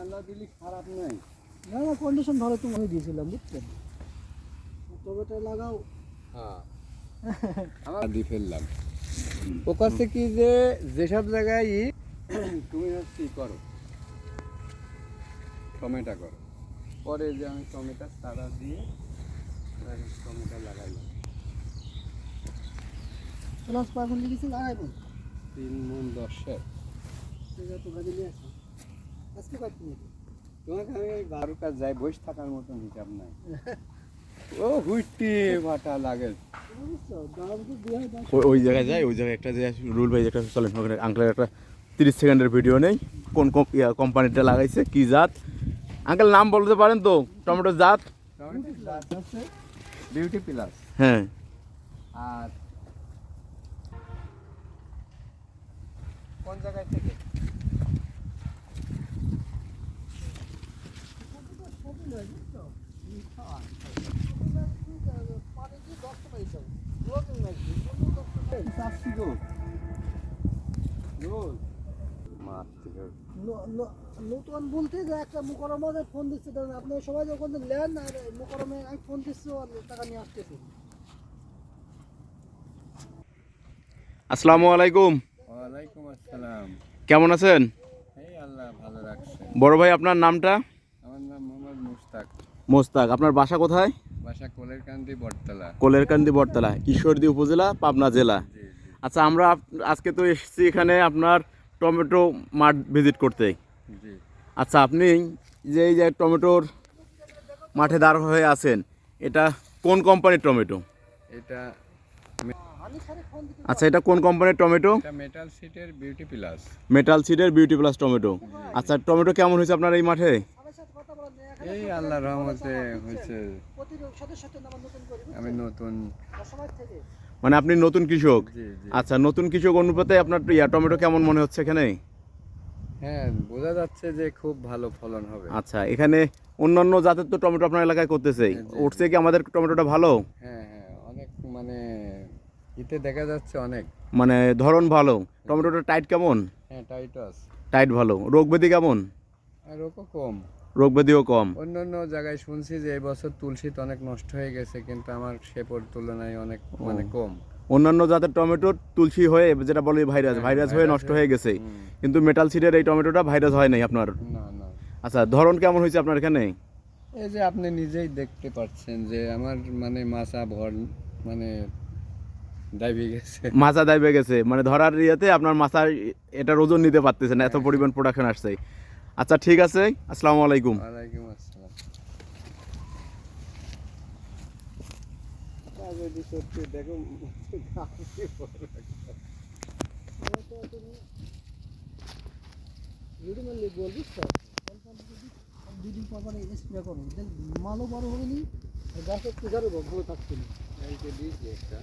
আল্লাহ দিলি খারাপ নাই না না কন্ডিশন ভালো তো মনে দিয়েছিলাম বুঝছেন টমেটো লাগাও হ্যাঁ। দিয়ে ফেললাম। ও কাছে কি যে যেসব জায়গায় তুমি হচ্ছে করো টমেটো করো পরে যে আমি টমেটো চারা দিয়ে টমেটো লাগাইলাম। প্লাস পাখন লিখেছি তিন মন দশের। তোমাকে আমি ওই বারো কাজ যাই বসে থাকার মতন হিসাব নাই। ও হুইটি ভাটা লাগে। ওই জায়গায় যাই ওই জায়গায় একটা যে রুল ভাই একটা চলেন ওখানে আঙ্কেলের একটা তিরিশ সেকেন্ডের ভিডিও নেই। কোন কোম্পানিটা লাগাইছে কি জাত? আঙ্কেল নাম বলতে পারেন তো জাত? টমেটো হচ্ছে বিউটি প্লাস হ্যাঁ। আর কোন জায়গায় থেকে? নতুন বলতে যে একটা মুকরমাদের ফোন দিচ্ছে ধরেন আপনি সবাই যখন নেন আর মুকরমে আমি ফোন দিচ্ছি টাকা নিয়ে আসতেছি আসসালামু আলাইকুম। ওয়ালাইকুম আসসালাম। কেমন আছেন? এই আল্লাহ ভালো রাখছে। বড় ভাই আপনার নামটা? আমার নাম মোহাম্মদ মুশতাক। মোস্তাক আপনার বাসা কোথায়? বাসা কোলের বটতলা। কোলেরকান্দি বটতলা ঈশ্বরদী উপজেলা পাবনা জেলা। আচ্ছা আমরা আজকে তো এসেছি এখানে আপনার টমেটো মাঠ ভিজিট করতে। আচ্ছা আপনি যে এই যে টমেটোর মাঠে দাঁড় হয়ে আছেন এটা কোন কোম্পানির টমেটো? এটা আচ্ছা এটা কোন কোম্পানির টমেটো? মেটাল সিটের বিউটি প্লাস মেটাল সিডের বিউটি প্লাস টমেটো। আচ্ছা টমেটো কেমন হয়েছে আপনার এই মাঠে সবার সাথে কথা বলা নেই এখানে এই আল্লাহর রহমতে হয়েছে। আমি নতুন। মানে আপনি নতুন কৃষক? আচ্ছা নতুন কৃষক অনুপাতে আপনার ইয়া টমেটো কেমন মনে হচ্ছে এখানে? হ্যাঁ বোঝা যাচ্ছে যে খুব ভালো ফলন হবে। আচ্ছা এখানে অন্যান্য জাতের তো টমেটো আপনার এলাকায় করতেছে। জি। উঠছে কি আমাদের টমেটোটা ভালো? হ্যাঁ হ্যাঁ অনেক মানে ইতে দেখা যাচ্ছে অনেক। মানে ধরন ভালো। টমেটোটা টাইট কেমন? হ্যাঁ টাইটাস টাইট ভালো। রোগ ব্যাধি কেমন? আর ওকে কম। রোগ ব্যাধিও কম। অন্য অন্য জায়গায় শুনছি যে এই বছর তুলসী তো অনেক নষ্ট হয়ে গেছে কিন্তু আমার সেপর তুলনায় অনেক মানে কম। অন্যান্য জাতের টমেটো তুলসী হয়ে যেটা বলে ভাইরাস ভাইরাস হয়ে নষ্ট হয়ে গেছে। কিন্তু মেটাল সিডের এই টমেটোটা ভাইরাস হয় নাই আপনার? না না। আচ্ছা ধরন কেমন হয়েছে আপনার এখানে? এই যে আপনি নিজেই দেখতে পাচ্ছেন যে আমার মানে মাছা ভর মানে দাবি গেছে। মাছা দাইবে গেছে। মানে ধরার ইয়েতে আপনার মাছার এটার ওজন নিতে পারতেছে না এত পরিমাণ প্রোডাকশন আসছে। আচ্ছা ঠিক আছে। আসসালামু আলাইকুম। ওয়ালাইকুম আসসালাম। যদি সত্যি দেখো রেডিমেড লিখ বল দুদিন পর পর স্প্রে করো দেখ মালও বড় হবে নি আর গাছ একটু ভালো থাকছে না। এই যে দিয়েছি একটা।